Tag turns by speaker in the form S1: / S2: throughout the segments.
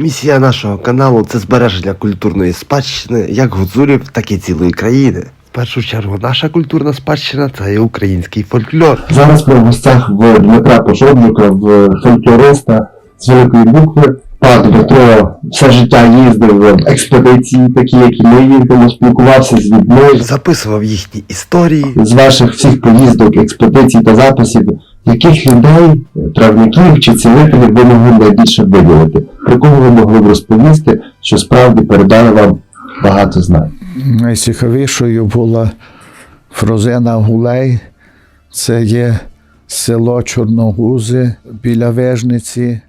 S1: Місія нашого каналу це збереження культурної спадщини як гуцулів, так і цілої країни. В першу чергу, наша культурна спадщина це є український фольклор.
S2: Зараз ми в гостях в Дмитра Пошобнюка, в фольклориста з великої букви. Пан Дмитро все життя їздив в експедиції, такі, як і ми їздимо, спілкувався з людьми.
S1: Записував їхні історії,
S2: З ваших всіх поїздок, експедицій та записів, яких людей, травників чи цілителів ви могли найбільше виділити? Про кого ви могли б розповісти, що справді передали вам багато знань?
S3: Найцікавішою була Фрозена Гулей. Це є село Чорногузи біля Вежниці.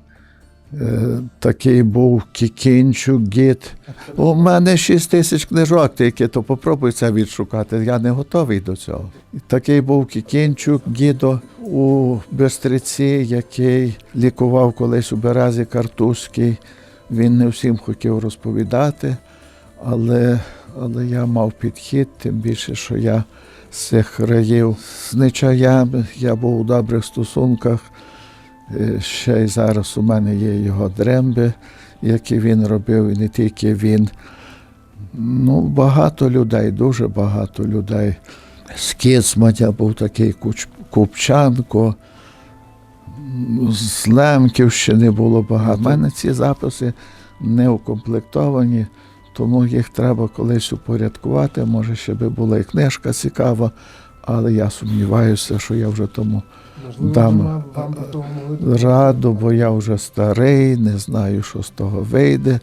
S3: Е, Такий був Кікінчук, гід. У мене 6 тисяч книжок, тільки то попробуй це відшукати. Я не готовий до цього. Такий був Кікінчук, гідо у Бестриці, який лікував колись у Березі Картузький. Він не всім хотів розповідати, але, але я мав підхід, тим більше, що я з цих країв з нечаями, я був у добрих стосунках. Е, Ще й зараз у мене є його дремби, які він робив, і не тільки він. Ну, багато людей, дуже багато людей. З був такий Купчанко, з Лемківщини було багато. У мене ці записи не укомплектовані, тому їх треба колись упорядкувати. Може, ще би була і книжка цікава, але я сумніваюся, що я вже тому дам раду, бо я вже старий, не знаю, що з того вийде.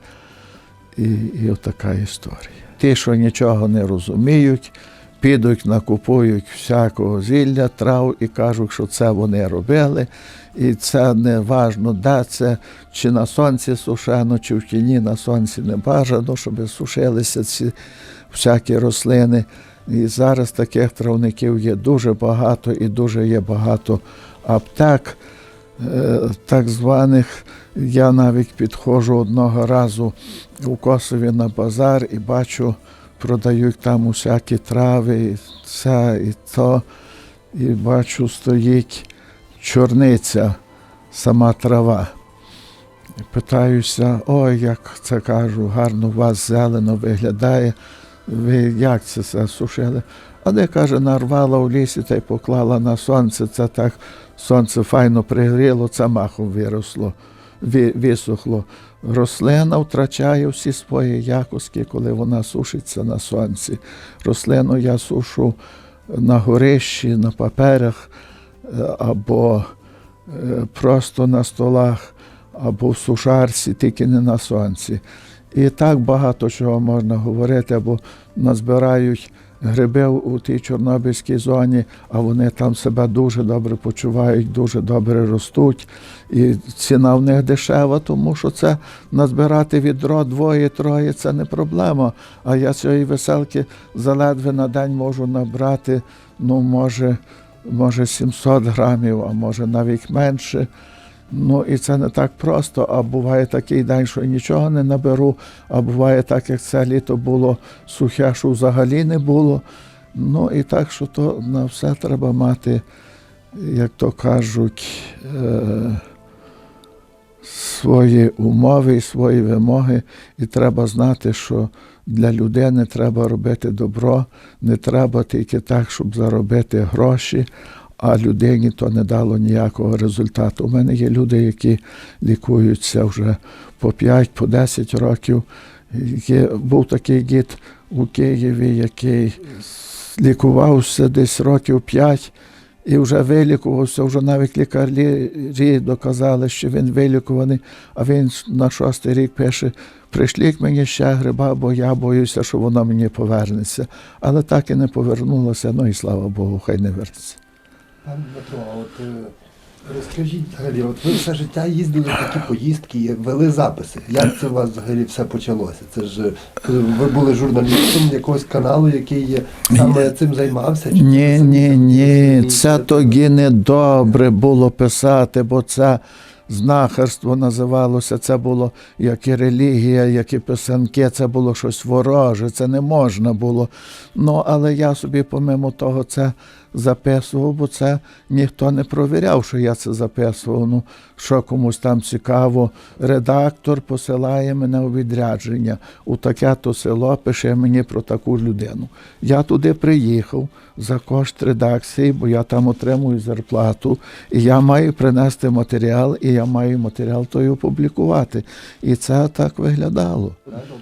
S3: І, і отака історія. Ті, що нічого не розуміють, підуть, накупують всякого зілля, трав і кажуть, що це вони робили. І це не важно, де це, чи на сонці сушено, чи в тіні на сонці не бажано, щоб сушилися ці всякі рослини. І зараз таких травників є дуже багато і дуже є багато аптек, е, так званих. Я навіть підходжу одного разу у Косові на базар і бачу, продають там усякі трави, і це і то. І бачу, стоїть чорниця, сама трава. Питаюся, ой, як це кажу, гарно у вас зелено виглядає. Ви як це сушили? А де каже, нарвала у лісі та й поклала на сонце. Це так сонце файно пригріло, це махом виросло, висохло. Рослина втрачає всі свої якості, коли вона сушиться на сонці. Рослину я сушу на горищі, на паперах е, або е, просто на столах, або в сушарці, тільки не на сонці. І так багато чого можна говорити, або назбирають гриби у тій Чорнобильській зоні, а вони там себе дуже добре почувають, дуже добре ростуть. І ціна в них дешева, тому що це назбирати відро двоє-троє це не проблема. А я цієї веселки заледве на день можу набрати, ну, може, може 700 грамів, а може навіть менше. Ну і це не так просто. А буває такий день, що нічого не наберу, а буває так, як це літо було сухе, що взагалі не було. Ну і так, що то на все треба мати, як то кажуть, е- свої умови і свої вимоги, і треба знати, що для людини треба робити добро, не треба тільки так, щоб заробити гроші, а людині то не дало ніякого результату. У мене є люди, які лікуються вже по 5, по 10 років. Є, був такий гід у Києві, який лікувався десь років 5 і вже вилікувався, вже навіть лікарі доказали, що він вилікуваний, а він на шостий рік пише: прийшліть мені ще гриба, бо я боюся, що воно мені повернеться. Але так і не повернулося, ну і слава Богу, хай не вернеться.
S4: Пане Дмитро, а от е, розкажіть взагалі, от ви все життя їздили в такі поїздки, вели записи. Як це у вас взагалі все почалося? Це ж е, ви були журналістом якогось каналу, який саме цим займався? Чи
S3: Ні,
S4: це
S3: ні, ні, це тоді не добре було писати, бо це знахарство називалося, це було як і релігія, як і писанки, це було щось вороже, це не можна було. Ну, але я собі, помимо того, це записував, бо це ніхто не провіряв, що я це записував. Ну, що комусь там цікаво, редактор посилає мене у відрядження у таке-то село, пише мені про таку людину. Я туди приїхав за кошт редакції, бо я там отримую зарплату, і я маю принести матеріал, і я маю матеріал той опублікувати. І це так виглядало.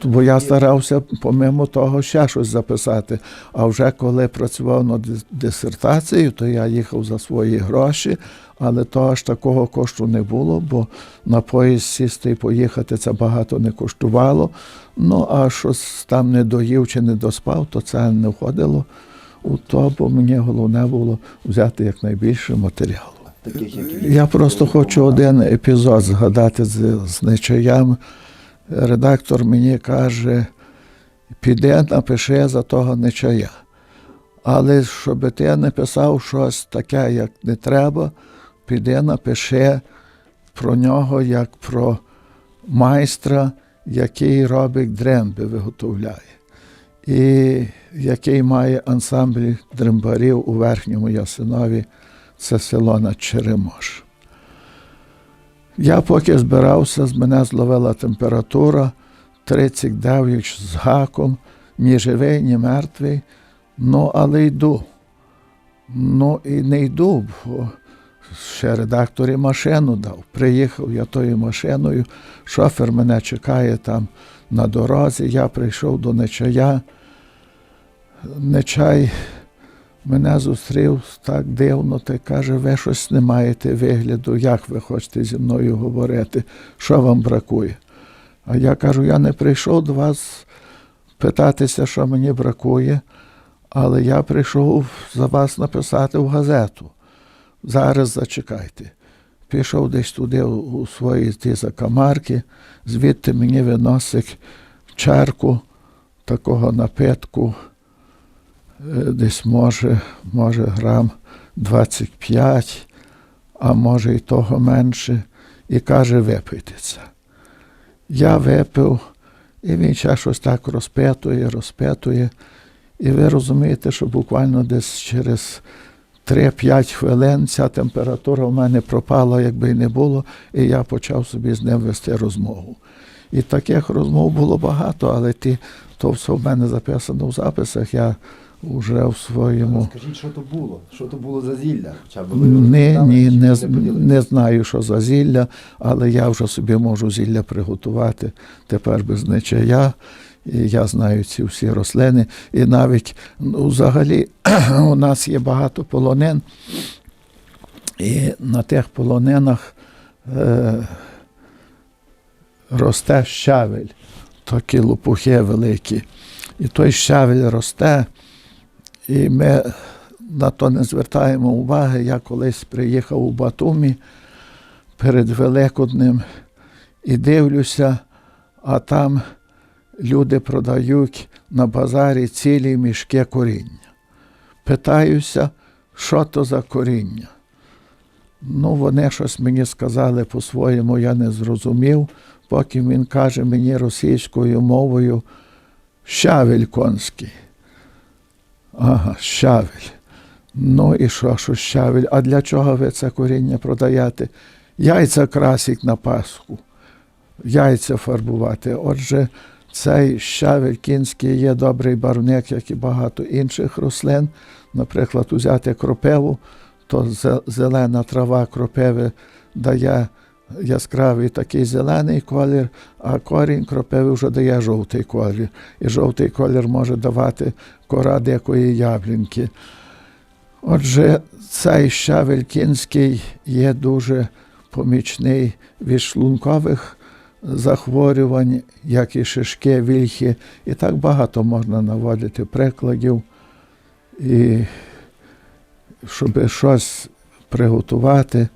S3: Бо я старався, помимо того, ще щось записати. А вже коли працював над дис- дисертацією, то я їхав за свої гроші, але того ж такого кошту не було, бо на поїзд сісти і поїхати це багато не коштувало. Ну а щось там не доїв чи не доспав, то це не входило у то, бо мені головне було взяти якнайбільше матеріалу. Я просто хочу один епізод згадати з, з Нечаям. Редактор мені каже: піди, напиши за того Нечая. Але щоб ти написав щось таке, як не треба, піди напиши про нього як про майстра, який робить дремби, виготовляє. І який має ансамбль дрембарів у верхньому Ясинові, це село над Черемош. Я поки збирався, з мене зловила температура 39 з гаком, ні живий, ні мертвий. Ну, але йду. Ну і не йду, бо ще редактор і машину дав. Приїхав я тою машиною, шофер мене чекає там на дорозі. Я прийшов до Нечая. Нечай мене зустрів так дивно, та каже, ви щось не маєте вигляду, як ви хочете зі мною говорити, що вам бракує. А я кажу, я не прийшов до вас питатися, що мені бракує, але я прийшов за вас написати в газету. Зараз зачекайте. Пішов десь туди у, свої ті закамарки, звідти мені виносить чарку такого напитку, е, десь може, може грам 25, а може і того менше, і каже, випийте це. Я випив, і він ще щось так розпитує, розпитує. І ви розумієте, що буквально десь через 3-5 хвилин ця температура в мене пропала, якби й не було, і я почав собі з ним вести розмову. І таких розмов було багато, але ті, то все в мене записано в записах, я вже в своєму.
S4: Скажіть, що то було? Що то було за зілля? Хоча б ви
S3: Ні,
S4: розповідали,
S3: ні,
S4: чи
S3: не, не знаю, що за зілля, але я вже собі можу зілля приготувати тепер без нечая. І я знаю ці всі рослини. І навіть ну, взагалі у нас є багато полонин, і на тих полонинах е, росте щавель, такі лопухи великі. І той щавель росте, і ми на то не звертаємо уваги. Я колись приїхав у Батумі перед Великоднем і дивлюся, а там люди продають на базарі цілі мішки коріння. Питаюся, що то за коріння. Ну, вони щось мені сказали по-своєму, я не зрозумів, поки він каже мені російською мовою щавель конський. Ага, щавель. Ну і що, що щавель? А для чого ви це коріння продаєте? Яйця красить на Пасху, яйця фарбувати. Отже, цей щавель кінський є добрий барвник, як і багато інших рослин. Наприклад, узяти кропиву, то зелена трава кропиви дає яскравий такий зелений колір, а корінь кропиви вже дає жовтий колір. І жовтий колір може давати кора дикої яблінки. Отже, цей щавель кінський є дуже помічний від шлункових захворювань, як і шишки, вільхи. І так багато можна наводити прикладів. І щоб щось приготувати,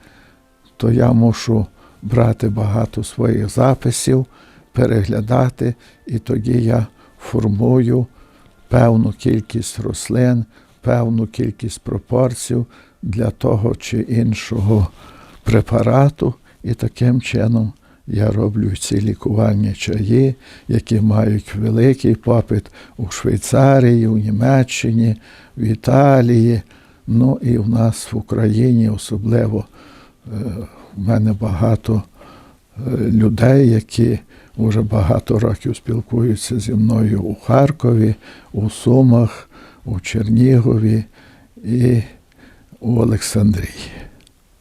S3: то я мушу брати багато своїх записів, переглядати, і тоді я формую певну кількість рослин, певну кількість пропорцій для того чи іншого препарату, І таким чином я роблю ці лікувальні чаї, які мають великий попит у Швейцарії, у Німеччині, в Італії. Ну і в нас в Україні особливо е, в мене багато е, людей, які вже багато років спілкуються зі мною у Харкові, у Сумах, у Чернігові і у Олександрії.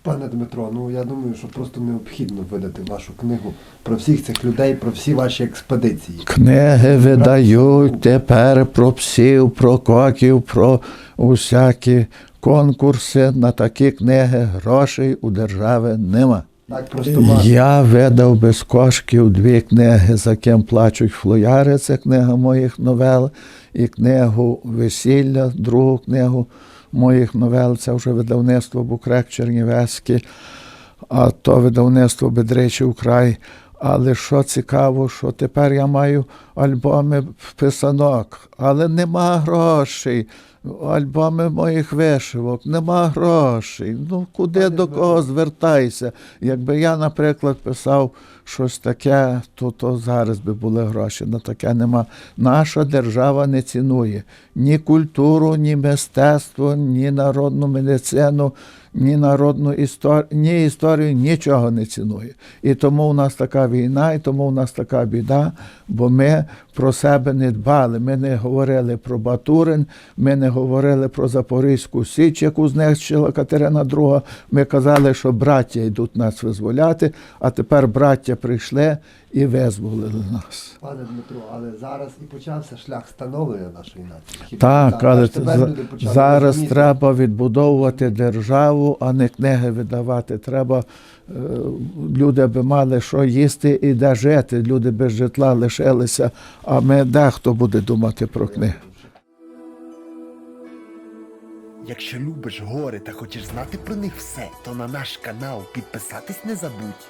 S4: Пане Дмитро, ну я думаю, що просто необхідно видати вашу книгу про всіх цих людей, про всі ваші експедиції.
S3: Книги видають тепер про псів, про коків, про усякі конкурси. На такі книги грошей у держави нема.
S4: Так просто
S3: Я видав без коштів дві книги, за ким плачуть флояри. Це книга моїх новел, і книгу Весілля, другу книгу моїх новел. Це вже видавництво Букрек Чернівецький, а то видавництво Бедричів край. Але що цікаво, що тепер я маю альбоми писанок, але нема грошей. Альбоми моїх вишивок, нема грошей. Ну куди до кого звертайся? Якби я, наприклад, писав щось таке, то, то зараз би були гроші. На таке нема. Наша держава не цінує ні культуру, ні мистецтво, ні народну медицину, ні народну історію, ні історію, нічого не цінує. І тому у нас така війна, і тому у нас така біда, бо ми про себе не дбали. Ми не говорили про Батурин, ми не говорили про Запорізьку Січ, яку знищила Катерина II. Ми казали, що браття йдуть нас визволяти, а тепер браття прийшли і визволили нас.
S4: Пане Дмитро, але зараз і почався шлях становлення нашої нації. Хіба
S3: Так, але зараз
S4: розуміти.
S3: треба відбудовувати державу, а не книги видавати. Треба е, люди би мали що їсти і де жити. Люди без житла лишилися, а ми дехто буде думати про книги.
S1: Якщо любиш гори та хочеш знати про них все, то на наш канал підписатись не забудь.